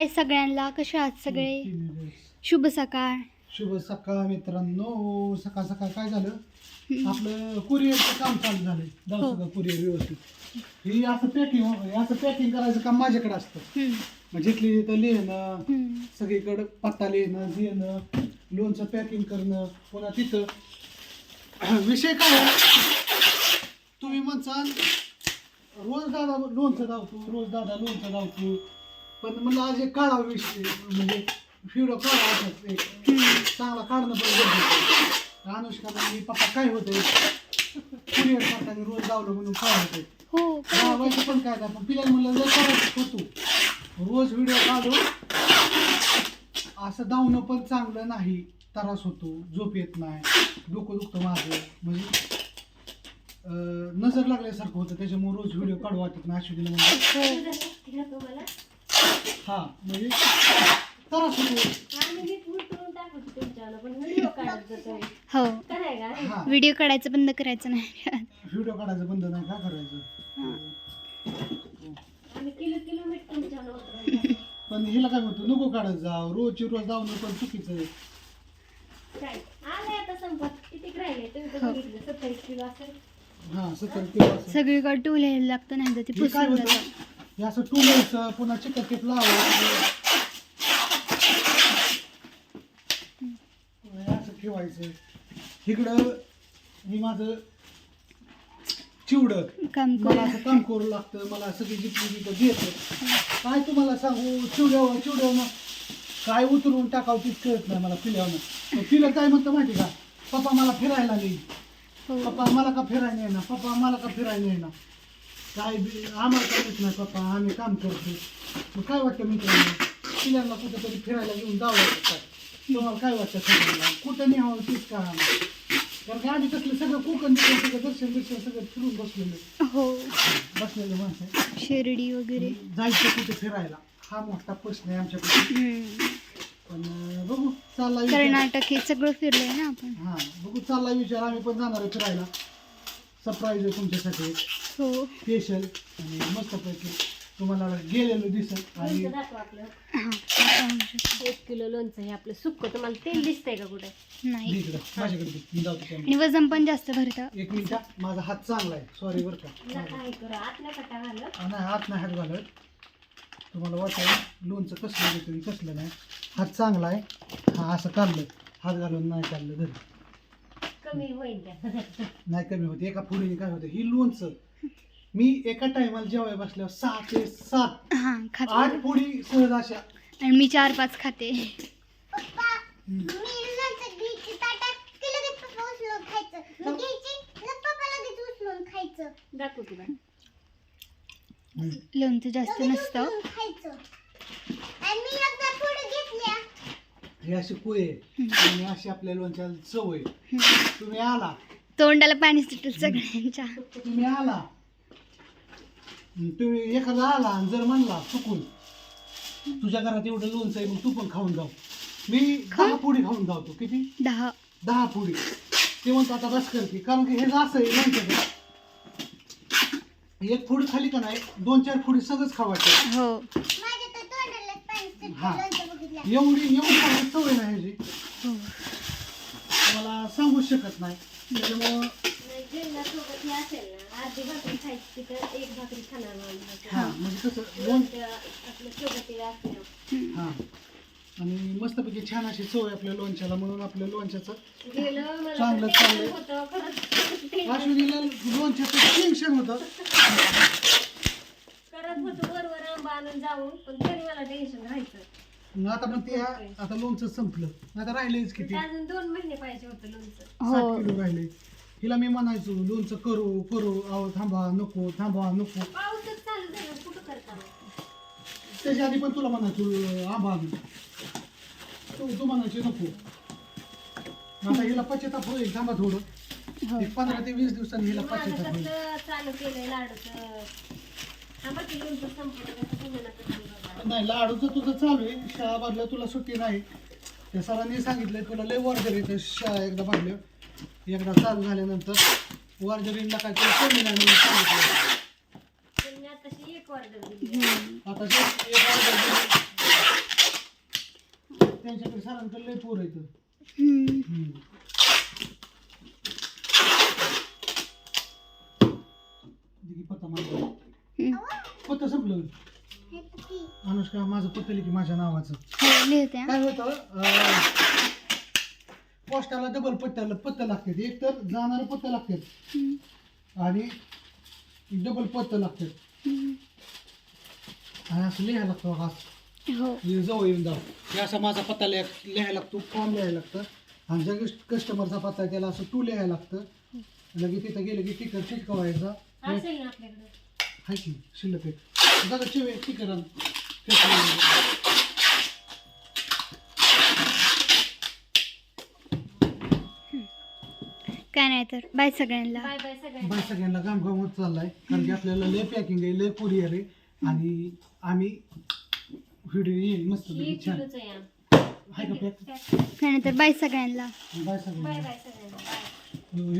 हे सगळ्यांना कसे आहात सगळे. शुभ सकाळ. शुभ सकाळ मित्रांनो. सकाळ सकाळ काय झालं? आपलं कुरिअरचं काम चालू झालंय. हो. जाऊ सगळं कुरिअर व्यवस्थित. ही असं पॅकिंग असं पॅकिंग करायचं काम माझ्याकडे असतं. मग जिथली तिथं लिहिणं. सगळीकडं पत्ता लिहिणं लिहिणं लोनचं पॅकिंग करणं पुन्हा तिथं. विषय काय? तुम्ही म्हणसाल रोज दादा लोणचं धावतो रोज दादा लोणचं धावतो पण मला आज एक काढा विषय म्हणजे व्हिडिओ काढा असं एक. चांगला काढणं पण गरजेचं आहे. अनुष्का म्हणजे पप्पा काय होतंय? कुरिअर करताना रोज धावलं म्हणून काय होतंय? हो पण काय पण पिल्याला म्हणलं जर करायचं होतो रोज व्हिडिओ काढून असं धावणं पण चांगलं नाही त्रास होतो झोप येत नाही डोकं दुखतं माझं. म्हणजे नजर लागल्यासारखं होतं त्याच्यामुळे रोज व्हिडिओ काढू वाटत नाही अश्विनीला म्हणलं हो हा म्हणजे त्रास होतो हो. हा. व्हिडिओ काढायचं बंद करायचं नाही. व्हिडिओ काढायचं बंद नाही का करायचं? हा. पण हिला काय म्हणतो नको काढत जा रोजची रोज धावणं पण चुकीचं आहे. हा. किलो सगळीकडे टूल यायला लागतं नाही तर ते हे काय पुसून होतं जातं. हे असं टुलायचं पुन्हा चिकट टेप लावायचं. असं ठेवायचं. इकडं हे माझं चिवडं. काम मला असं काम करू लागतं. मला सगळी जिथली तिथं देतं. काय तुम्हाला सांगू? चिवड्यावर चिवड्यावर काय उतरवून टाकावं तीच कळत नाही मला पिल्यावर. पिलं काय म्हणतं माहिती का? पप्पा मला फिरायला नाही. हो. पप्पा मला का फिरायला ना पप्पा मला का फिरायला ना काय बी आम्हाला येत नाही पप्पा आम्ही काम करतो मग काय वाटतं मित्रांनो? पिल्यांना कुठेतरी फिरायला घेऊन जावं लागतं काय? तुम्हाला काय वाटतं सगळ्यांना? कुठं न्यावं तीच का कारण की आधी कसलं सगळं कोकण सगळं दर्शन बिर्शन सगळं फिरून बसलेलं हो. बसलेलं माणसं. शिर्डी वगैरे. जायचं कुठे फिरायला? हा मोठा प्रश्न आहे आमच्याकडे. हम्म. पण अं, बघू चालला विचार. कर्नाटक हे सगळं फिरलोय ना आपण? हा बघू चालला विचार. आम्ही पण जाणार आहे फिरायला. सरप्राईज आहे तुमच्यासाठी. हो. स्पेशल आणि मस्तपैकी तुम्हाला गेलेलं दिसत आणि हा. एक किलो लोणचं हे आपलं सुक्क. तुम्हाला तेल दिसतंय का कुठे? नाही. इकडं माझ्याकडे दे. मी जातो त्यामुळे. आणि वजन पण जास्त भरतं. एक मिनिट हा. माझा हात चांगला आहे. सॉरी बरं का. काय करू? आतला कटा घालत? हा, नाही हात नाही हात घालत. तुम्हाला वाटेल लोणचं कसलं देतो कसलं नाही. हात चांगला आहे. हा असं काढलं. हात घालून नाही काढलं धर कमी होईल त्या नाही कमी होते. एका पुढे काय होतं ही लोणचं मी एका टायमाला जेवाय बसल्यावर सहा ते सात हा खाते. आठ पुढी सहज अशा. आणि मी चार पाच खाते. की. लोणचं जास्त नसतं. हे अशी पोहे. आणि अशी आपल्या लोणच्याला चव आहे हम्म. तुम्ही आला. तोंडाला पाणी सुटेल सगळ्यांच्या. तुम्ही आला. तुम्ही एखादा आला आणि जर म्हणला चुकून. तुझ्या घरात एवढं लोणचं आहे मग तू पण खाऊन जाऊ. मी दहा पुडी खाऊन जातो. किती? दहा. दहा पुडी. ते म्हणतो आता बस करते कारण की हे असं आहे लोणचं एक फुडी खाली का नाही दोन चार फुडी सगळंच खावायचं. हो. हा. एवढी एवढी चांगली सवय नाही ह्याची मला सांगू शकत नाही. त्याच्यामुळं नाही, जेवणासोबत हे असेल ना अर्धी भाकरी खायची एक भाकरी खाणार हा म्हणजे कसं दोन आपलं आणि मस्तपैकी छान अशी सवय आपल्या लोणच्याला म्हणून आपल्या लोणच्याचं गेलं मला चांगलं. होतं खरंच अश्विनीला लोणच्याचं टेन्शन होतं. करत होतो बरोबर आंबा आणून जाऊन पण तरी मला टेन्शन राहायचं. मग आता पण ते आता लोणचं संपलं. आता राहिलेच किती अजून दोन महिने पाहिजे होतं लोणचं. सात हो किलो राहिले. हिला मी म्हणायचो लोणचं करू करू. अहो थांबा नको थांबा नको. पाऊसच चालू झाला कुठं करता? मग? त्याच्या आधी पण तुला म्हणायचो आंबा आणू. तू तू म्हणायची नको. आता हिला पश्चाताप होईल थांबा थोडं. हो. एक पंधरा ते वीस दिवसांनी हिला माझं पश्चाताप होईल. कसं चालू केलंय लाडूचं? लोणचं संपलं कसं कसं. नाही लाडूचं तुझं चालू आहे. शाळा भरल्या तुला सुट्टी नाही. त्या सरांनी सांगितलंय तुला लय वर्जर येतं शाळा एकदा भरल्या एकदा चालू झाल्यानंतर वर्जरीला काय तुला कमी नाही म्हणून सांगितलं पण मी आताशी एक ऑर्डर दिली. हम्म. आता जे एक order दिली, त्यांच्याकडे सरांकडे लय पोर येतं हम्म. पत्ता हम्म. पत्ता संपलं. अनुष्का माझं पत्ता लिखी माझ्या नावाचं. हो लिहिते हा. काय होतं अं, पोस्टाला डबल पत्त्याला पत्ता लागतात. एक तर जाणारं पत्ता लागतात. हम्म. आणि डबल पत्ता लागतात. हम्म. आणि असं लिहायला लागतं बघा. असं. हो. हे जवळ येऊन जाऊ. हे असा माझा पत्ता लिहा लिहायला लागतो फॉर्म लिहायला लागतं. आणि ज्या कस्टमरचा पत्ता आहे त्याला असं टू लिहायला लागतं. लगेच तिथं गेलं की टिकर चिटकवायचा हे असेल ना आपल्याकडे. आहे की शिल्लक आहे. दादा चिवे आण. फेकून काय नाही तर बाय सगळ्यांना. बाय बाय सगळ्यांना. बाय सगळ्यांना काम काम होत चाललाय कारण की आपल्याला लय पॅकिंग आहे लय कुरिअर आहे. आणि आम्ही व्हिडिओ येईल मस्त ही छान. किलोच आहे आम. आहे का पॅक काय नाही तर बाय सगळ्यांना. बाय बाय सगळ्यांना. बाय. सगळ्यांना बाय